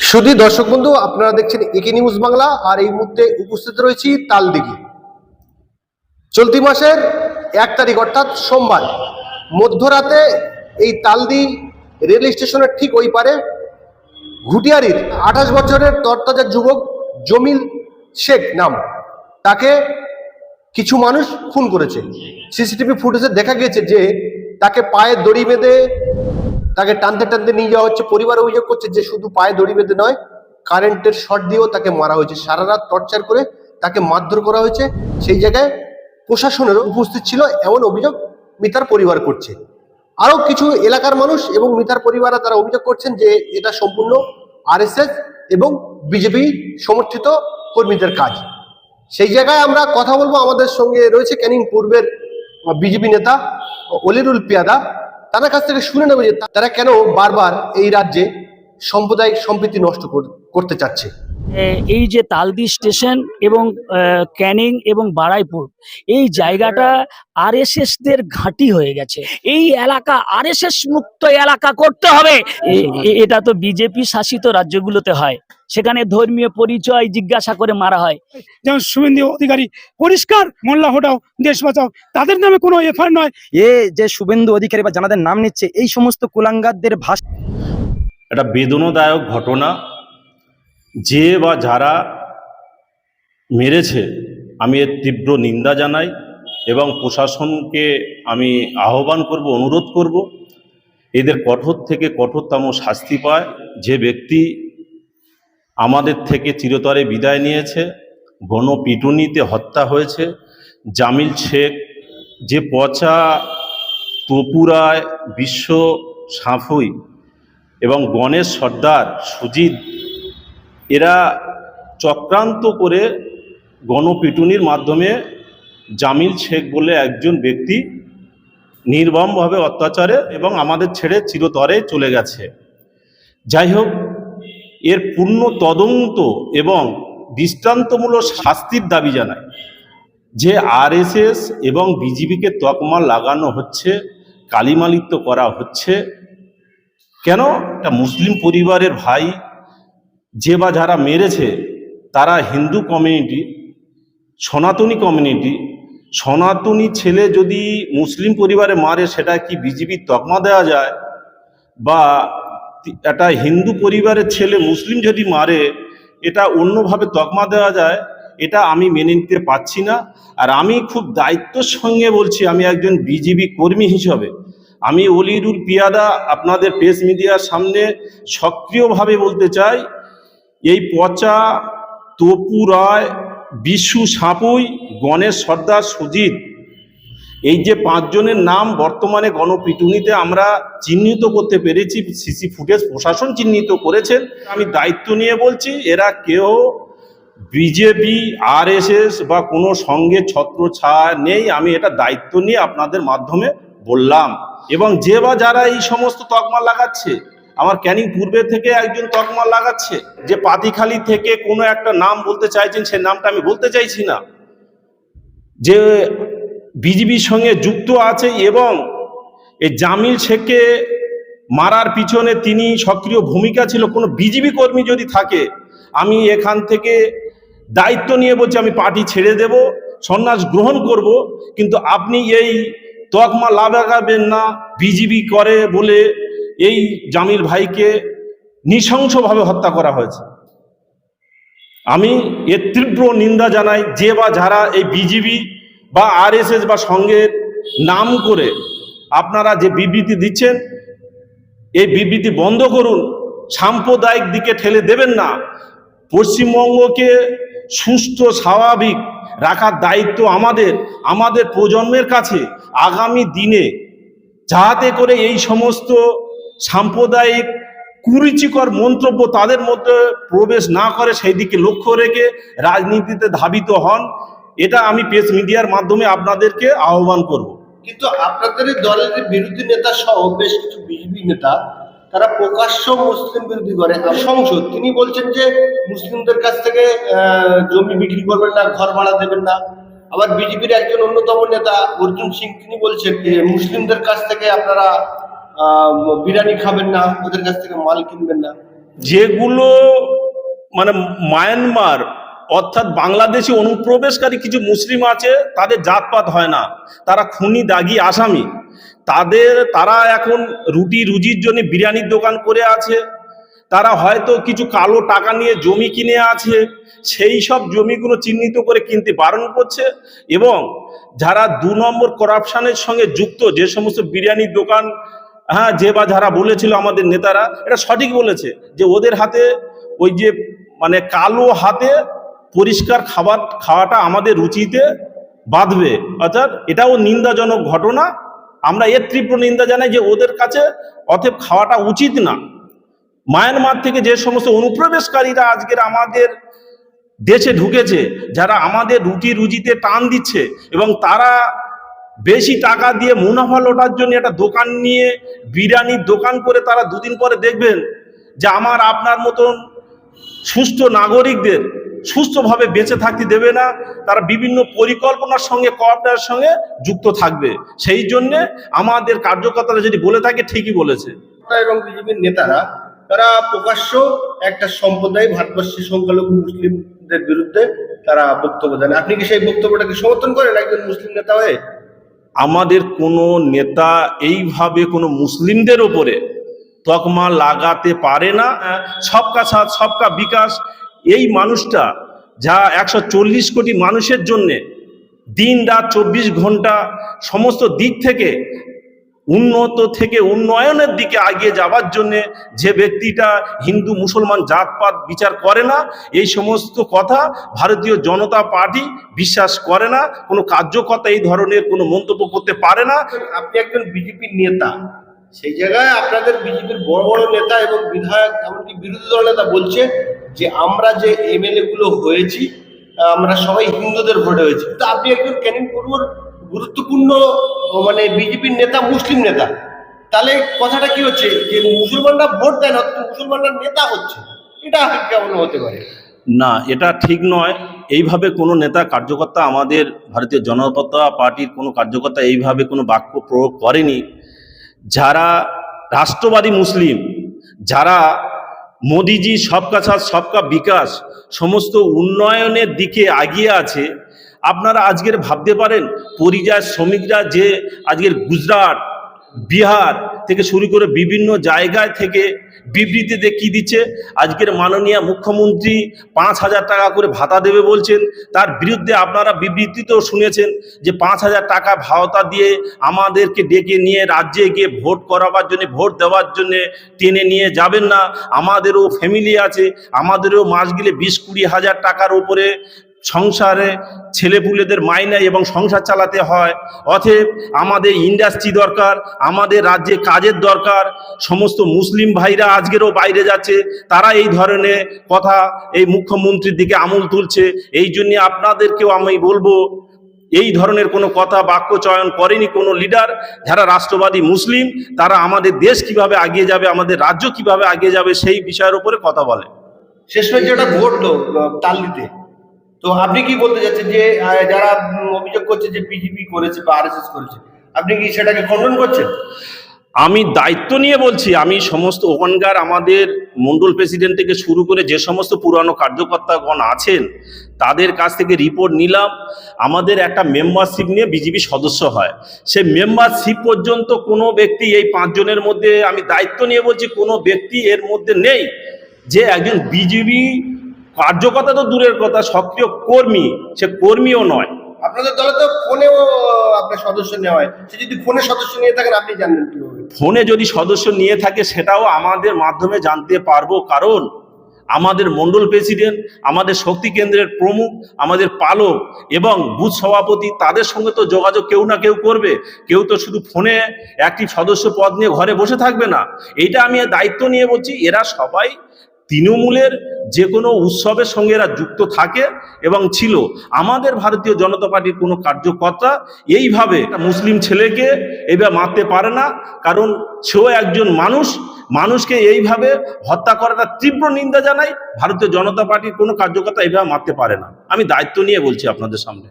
শুধু দর্শক বন্ধু, আপনারা দেখছেন একে নিউজ বাংলা, আর এই মুহূর্তে উপস্থিত রয়েছি তালদিঘি। চলতি মাসের এক তারিখ, অর্থাৎ সোমবার, মধ্যরাতে এই তালদি রেল স্টেশনের ঠিক ওই পারে ঘুটিয়ারির আঠাশ বছরের তরতাজা যুবক জমিল শেখ নাম, তাকে কিছু মানুষ খুন করেছে। সিসিটিভি ফুটেজে দেখা গিয়েছে যে তাকে পায়ে দড়ি বেঁধে তাকে টানতে টানতে নিয়ে যাওয়া হচ্ছে। পরিবার অভিযোগ করছে যে শুধু পায়ে দড়ি বেঁধে নয়, কারেন্টের শর্ট দিয়েও তাকে মারা হয়েছে। সারা রাত টর্চার করে তাকে মারধর করা হয়েছে। সেই জায়গায় প্রশাসনেরও উপস্থিত ছিল এমন অভিযোগ মিতার পরিবার করছে। আরও কিছু এলাকার মানুষ এবং মিতার পরিবাররা তারা অভিযোগ করছেন যে এটা সম্পূর্ণ আরএসএস এবং বিজেপি সমর্থিত কর্মীদের কাজ। সেই জায়গায় আমরা কথা বলব। আমাদের সঙ্গে রয়েছে ক্যানিং পূর্বের বিজেপি নেতা অলিরুল পিয়াদা। তাদের কাছ থেকে শুনে নেবে যে তারা কেন বারবার এই রাজ্যে সাম্প্রদায়িক সম্প্রীতি নষ্ট কর- করতে চাচ্ছে। এই যে তালদি স্টেশন এবং আহ, ক্যানিং এবং বারাইপুর এই জায়গাটা আরএসএস দের ঘাঁটি হয়ে গেছে। এই এলাকা আরএসএস মুক্ত এলাকা করতে হবে। এটা তো বিজেপি শাসিত রাজ্যগুলোতে হয়। সেখানে ধর্মীয় পরিচয় জিজ্ঞাসা করে মারা হয়। যেমন শুভেন্দু অধিকারী পরিষ্কার মোল্লা হোটাও দেশ বাঁচাও তাদের নামে কোনো এফআইআর নয়। এ যে শুভেন্দু অধিকারী বা জানাদের নাম নিচ্ছে এই সমস্ত কুলাঙ্গারদের ভাষা একটা বেদনাদায়ক ঘটনা যে বা যারা মেরেছে, আমি এর তীব্র নিন্দা জানাই এবং প্রশাসনকে আমি আহ্বান করব, অনুরোধ করব, এদের কঠোর থেকে কঠোরতম শাস্তি পায়। যে ব্যক্তি আমাদের থেকে চিরতরে বিদায় নিয়েছে গণপিটুনিতে হত্যা হয়েছে, জামিল শেখ, যে পচা তপুরায় বিশ্ব সাঁফুই এবং গণেশ সর্দার সুজিত এরা চক্রান্ত করে গণপিটুনির মাধ্যমে জামিল শেখ বলে একজন ব্যক্তি নির্মমভাবে অত্যাচারে এবং আমাদের ছেড়ে চিরতরে চলে গেছে। যাই হোক, এর পূর্ণ তদন্ত এবং দৃষ্টান্তমূলক শাস্তির দাবি জানায় যে আরএসএস এবং বিজেপিকে তকমা লাগানো হচ্ছে কালিমালিত্য করা হচ্ছে। কেন? একটা মুসলিম পরিবারের ভাই যে বা যারা মেরেছে, তারা হিন্দু কমিউনিটি সনাতনী কমিউনিটি সনাতনী ছেলে যদি মুসলিম পরিবারে মারে, সেটা কি বিজেপির তকমা দেওয়া যায়? বা একটা হিন্দু পরিবারের ছেলে মুসলিম যদি মারে, এটা অন্যভাবে তকমা দেওয়া যায়? এটা আমি মেনে নিতে পারছি না। আর আমি খুব দায়িত্বর সঙ্গে বলছি, আমি একজন বিজেপি কর্মী হিসাবে। আমি অলিরুল পিয়াদা আপনাদের প্রেস মিডিয়ার সামনে সক্রিয়ভাবে বলতে চাই এই পচা তপু রায়, বিশু সাঁপুই, গণেশ সর্দার সুজিত। এই যে পাঁচজনের নাম বর্তমানে গণপিটুনিতে আমরা চিহ্নিত করতে পেরেছি, সিসি ফুটেজ প্রশাসন চিহ্নিত করেছেন আমি দায়িত্ব নিয়ে বলছি, এরা কেউ বিজেপি, আরএসএস বা কোনো সঙ্গে ছত্র ছায়া নেই। আমি এটা দায়িত্ব নিয়ে আপনাদের মাধ্যমে বললাম। এবং যে বা যারা এই সমস্ত তকমা লাগাচ্ছে আমার ক্যানিং পূর্বে থেকে একজন তকমা লাগাচ্ছে, যে পাতিখালি থেকে কোনো একটা নাম বলতে চাইছেন, সে নামটা আমি বলতে চাইছি না। যে বিজেপির সঙ্গে যুক্ত আছে এবং এই জামিল শেখকে মারার পিছনে তিনি সক্রিয় ভূমিকা ছিল, কোনো বিজেপি কর্মী যদি থাকে, আমি এখান থেকে দায়িত্ব নিয়ে বলছি, আমি পার্টি ছেড়ে দেব, সন্ন্যাস গ্রহণ করব, কিন্তু আপনি এই তকমা লাগাবেন না বিজেপি করে বলে এই জামিল ভাইকে নৃশংসভাবে হত্যা করা হয়েছে। আমি এর তীব্র নিন্দা জানাই, যে বা যারা এই বিজিবি বা আরএসএস বা সঙ্গের নাম করে আপনারা যে বিবৃতি দিচ্ছেন, এই বিবৃতি বন্ধ করুন, সাম্প্রদায়িক দিকে ঠেলে দেবেন না। পশ্চিমবঙ্গকে সুস্থ, স্বাভাবিক রাখার দায়িত্ব আমাদের আমাদের প্রজন্মের কাছে আগামী দিনে। যাহাতে করে এই সমস্ত সাম্প্রদায়িক কুরুচিকর মন্তব্য তাদের মধ্যে প্রবেশ না করে সেই দিকে লক্ষ্য রেখে রাজনীতিতে ধাবিত হন, এটা আমি প্রেস মিডিয়ার মাধ্যমে আপনাদেরকে আহ্বান করব। কিন্তু আপনাদের দলের বিরোধী নেতা সহ বেশ কিছু বিজেপি নেতা, তারা প্রকাশ্য মুসলিম বিরোধী করে। সংসদ, তিনি বলছেন যে মুসলিমদের কাছ থেকে জমি বিক্রি করবেন না, ঘর ভাড়া দেবেন না। আবার বিজেপির একজন অন্যতম নেতা, অর্জুন সিং, তিনি বলছেন মুসলিমদের কাছ থেকে আপনারা বিরিয়ানি খাবেন না, ওদের কাছ থেকে মাল কিনবেন না। যেগুলো মানে মায়ানমার, অর্থাৎ বাংলাদেশি অনুপ্রবেশকারী কিছু মুসলিম আছে, তাদের জাতপাত হয় না। তারা খুনি, দাগি, আসামি। তাদের, তারা এখন রুটি রুজির জন্য বিরিয়ানির দোকান করে আছে। তারা হয়তো কিছু কালো টাকা নিয়ে জমি কিনে আছে। সেই সব জমিগুলো চিহ্নিত করে কিনতে বারণ করছে এবং যারা দু নম্বর করাপশানের সঙ্গে যুক্ত যে সমস্ত বিরিয়ানির দোকান হ্যাঁ যে বা যারা বলেছিল আমাদের নেতারা, এটা সঠিক বলেছে যে ওদের হাতে ওই যে মানে কালো হাতে পরিষ্কার খাবার খাওয়াটা আমাদের রুচিতে বাঁধবে। অর্থাৎ এটাও নিন্দাজনক ঘটনা। আমরা এর তীব্র নিন্দা জানাই যে ওদের কাছে অতএব খাওয়াটা উচিত না। মায়ানমার থেকে যে সমস্ত অনুপ্রবেশকারীরা আজকের আমাদের দেশে ঢুকেছে, যারা আমাদের রুটি রুজিতে টান দিচ্ছে এবং তারা বেশি টাকা দিয়ে মুনাফা লোটার জন্য একটা দোকান নিয়ে বিরিয়ানির দোকান করে তারা দুদিন পরে দেখবেন যে আমার আপনার মতন সুস্থ নাগরিকদের সুস্থভাবে বেঁচে থাকতে দেবে না, তারা বিভিন্ন পরিকল্পনার সঙ্গে কর্পটার সঙ্গে যুক্ত থাকবে। সেই জন্যে আমাদের কার্যকর্তারা যদি বলে থাকে, ঠিকই বলেছে। এবং বিজেপির নেতারা, তারা প্রকাশ্য একটা সম্প্রদায় ভারতবর্ষের সংখ্যালঘু মুসলিমদের বিরুদ্ধে তারা বক্তব্য দেন। আপনি কি সেই বক্তব্যটাকে সমর্থন করেন একজন মুসলিম নেতা হয়ে? আমাদের কোনো নেতা এইভাবে কোনো মুসলিমদের ওপরে তকমা লাগাতে পারে না। সবকা সাথ, সবকা বিকাশ। এই মানুষটা যা একশো চল্লিশ কোটি মানুষের জন্যে দিন রাত চব্বিশ ঘণ্টা সমস্ত দিক থেকে উন্নত থেকে উন্নয়নের দিকে এগিয়ে যাওয়ার জন্যে যে ব্যক্তিটা হিন্দু মুসলমান জাতপাত বিচার করে না, এই সমস্ত কথা ভারতীয় জনতা পার্টি বিশ্বাস করে না, কোনো কার্যকর্তা এই ধরনের কোনো মন্তব্য করতে পারে না। আপনি একজন বিজেপির নেতা, সেই জায়গায় আপনাদের বিজেপির বড় বড় নেতা এবং বিধায়ক, এমনকি বিরোধী দল নেতা বলছে যে, আমরা যে এমএলএ গুলো হয়েছি, আমরা সবাই হিন্দুদের ভোটে হয়েছি। তো আপনি একজন ক্যানিং গুরুত্বপূর্ণ মানে বিজেপির নেতা মুসলিম নেতা। তাহলে কথাটা কি হচ্ছে? যে মুসলমানরা ভোট দেয় না মুসলমানরা নেতা হচ্ছে। এটা কেমন হতে পারে? না, এটা ঠিক নয়। এইভাবে কোনো নেতা কার্যকর্তা আমাদের ভারতীয় জনতা পার্টির কোনো কার্যকর্তা এইভাবে কোনো বাক্য প্রয়োগ করেনি। যারা রাষ্ট্রবাদী মুসলিম, যারা মোদিজি সবকা সাথ, সবকা বিকাশ, সমস্ত উন্নয়নের দিকে এগিয়ে আছে আপনারা আজকের ভাবতে পারেন, পরিযায় শ্রমিকরা যে আজকের গুজরাট, বিহার থেকে শুরু করে বিভিন্ন জায়গায় থেকে বিবৃতিতে কি দিচ্ছে, আজকের মাননীয় মুখ্যমন্ত্রী পাঁচ হাজার টাকা করে ভাতা দেবে বলছেন, তার বিরুদ্ধে আপনারা বিবৃতিতেও শুনেছেন যে পাঁচ হাজার টাকা ভাতা দিয়ে আমাদেরকে ডেকে নিয়ে রাজ্যে গিয়ে ভোট করাবার জন্য, ভোট দেওয়ার জন্য টেনে নিয়ে যাবেন না, আমাদেরও ফ্যামিলি আছে, আমাদেরও মাস গেলে বিশ কুড়ি হাজার টাকার উপরে সংসারে ছেলেপুলেদের মাইনে এবং সংসার চালাতে হয়। অতএব আমাদের ইন্ডাস্ট্রি দরকার আমাদের রাজ্যে কাজের দরকার। সমস্ত মুসলিম ভাইরা আজকেরও বাইরে যাচ্ছে তারা এই ধরনের কথা এই মুখ্যমন্ত্রীর দিকে আমল তুলছে। এই জন্যে আপনাদেরকেও আমি বলব এই ধরনের কোনো কথা বাক্য চয়ন করেনি কোনো লিডার যারা রাষ্ট্রবাদী মুসলিম তারা আমাদের দেশ কীভাবে আগিয়ে যাবে আমাদের রাজ্য কীভাবে আগিয়ে যাবে সেই বিষয়ের উপরে কথা বলে। শেষ ঘটলো আহ, তাল্লিতে তো আপনি কি বলতে চাচ্ছেন যে যারা অভিযোগ করছে যে বিজেপি করেছে বা আরএসএস করেছে, আপনি কি সেটাকে খণ্ডন করছেন? আমি দায়িত্ব নিয়ে বলছি, আমি সমস্ত ওখানকার আমাদের মন্ডল প্রেসিডেন্ট থেকে শুরু করে যে সমস্ত পুরানো কার্যকর্তাগণ আছেন, তাদের কাছ থেকে রিপোর্ট নিলাম। আমাদের একটা মেম্বারশিপ নিয়ে বিজেপি সদস্য হয়। সেই মেম্বারশিপ পর্যন্ত কোনো ব্যক্তি, এই পাঁচজনের মধ্যে আমি দায়িত্ব নিয়ে বলছি, কোনো ব্যক্তি এর মধ্যে নেই যে একজন বিজেপি কার্যকর্তা তো দূরের কথা সক্রিয় কর্মী সে কর্মীও নয়। আপনাদের দলে তো ফোনেও আপনার সদস্য নেওয়া হয়। সে যদি ফোনে সদস্য নিয়ে থাকেন আপনি কীভাবে? ফোনে যদি সদস্য নিয়ে থাকে সেটাও আমাদের মাধ্যমে জানতে পারব। কারণ আমাদের মণ্ডল প্রেসিডেন্ট আমাদের শক্তি কেন্দ্রের প্রমুখ আমাদের পালক এবং বুথ সভাপতি তাদের সঙ্গে তো যোগাযোগ কেউ না কেউ করবে। কেউ তো শুধু ফোনে একটি সদস্য পদ নিয়ে ঘরে বসে থাকবে না। এইটা আমি দায়িত্ব নিয়ে বলছি এরা সবাই তৃণমূলের যে কোনো উৎসবের সঙ্গে এরা যুক্ত থাকে এবং ছিল। আমাদের ভারতীয় জনতা পার্টির কোনো কার্যকর্তা এইভাবে মুসলিম ছেলেকে এইভাবে মারতে পারে না, কারণ সেও একজন মানুষ। মানুষকে এইভাবে হত্যা করাটা তীব্র নিন্দা জানাই ভারতীয় জনতা পার্টির কোনো কার্যকর্তা এইভাবে মারতে পারে না। আমি দায়িত্ব নিয়ে বলছি আপনাদের সামনে।